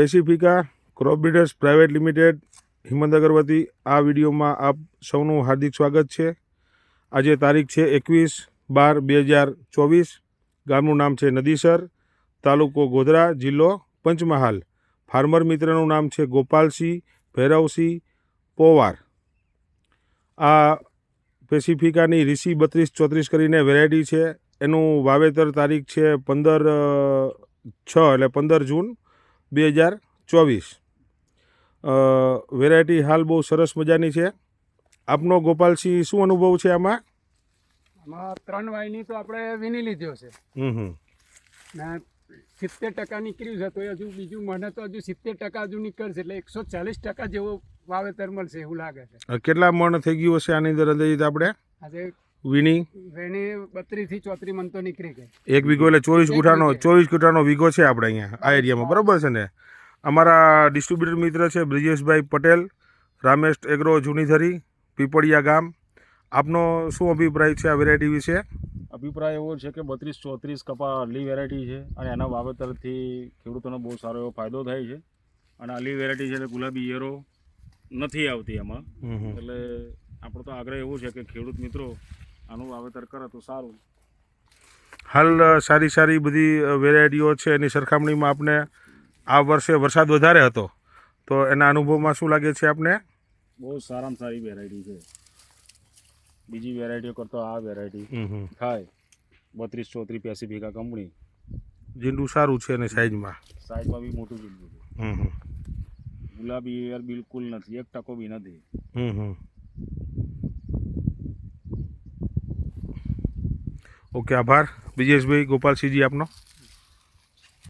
Pacifica crop breeders private limited Himant Agarvati આ વિડીયોમાં આપ સૌનું હાર્દિક સ્વાગત છે. આજે તારીખ છે એકવીસ બાર બે હજાર ચોવીસ. ગામનું નામ છે નદીસર, તાલુકો ગોધરા, જિલ્લો પંચમહાલ. ફાર્મર મિત્રનું નામ છે ગોપાલસિંહ ભૈરવસિંહ પોવાર. આ પેસિફિકાની રીસી બત્રીસ ચોત્રીસ કરીને વેરાયટી છે. એનું વાવેતર તારીખ છે પંદર છ એટલે પંદર જૂન. બે હજાર ચોવીસ. વેરાયટી હાલ બહુ સરસ મજાની છે. આપનો ગોપાલસિંહ શું અનુભવ છે આમાં? આમાં ત્રણ વાયની તો આપણે વીણી લીધો છે. ને સિત્તેર ટકા નીકળ્યું છે તો હજુ બીજું મને તો હજુ સિત્તેર ટકા હજુ નીકળશે એટલે એકસો ચાલીસ ટકા જેવો વાવેતર મળશે એવું લાગે છે. કેટલા મણ થઈ ગયું હશે આની અંદર અંદાજિત આપણે? આજે વીણી વેણી બત્રીસથી ચોત્રીસ મન તો નીકળી ગઈ. એક વીઘો એટલે ચોવીસ ગુઠાનો ચોવીસ ગુઠાનો વીઘો છે આપણે અહીંયા આ એરિયામાં. બરાબર છે ને? અમારા ડિસ્ટ્રીબ્યુટર મિત્ર છે બ્રિજેશભાઈ પટેલ રામેશ એગ્રો જૂનીધરી પીપળિયા ગામ. આપનો શું અભિપ્રાય છે આ વેરાયટી વિશે? અભિપ્રાય એવો છે કે બત્રીસ ચોત્રીસ કપા અર્લી વેરાયટી છે અને એના વાવેતરથી ખેડૂતોનો બહુ સારો એવો ફાયદો થાય છે. અને અર્લી વેરાયટી છે એટલે ગુલાબી ઈયરો નથી આવતી એમાં. એટલે આપણો તો આગ્રહ એવો છે કે ખેડૂત મિત્રો આનું વાવેતર કરે તો સારું. હાલ સારી સારી બધી વેરાયટીઓ છે. એની સરખામણીમાં આપને આ વર્ષે વરસાદ વધારે હતો. તો એના અનુભવમાં શું લાગે છે આપને? બહુ સારામાં સારી વેરાયટી છે. બીજી વેરાયટીઓ કરતો આ વેરાયટી. થાય બત્રીસ ચોત્રીસ પેસિફિકા કંપની. જીંડું સારું છે અને સાઈઝમાં સાઈઝમાં બી મોટું જીંડું છે. ગુલાબી બિલકુલ નથી. એક ટકો બી નથી. હમ હમ. ઓકે આભાર. બ્રિજેશભાઈ ગોપાલસિંહજી આપનો.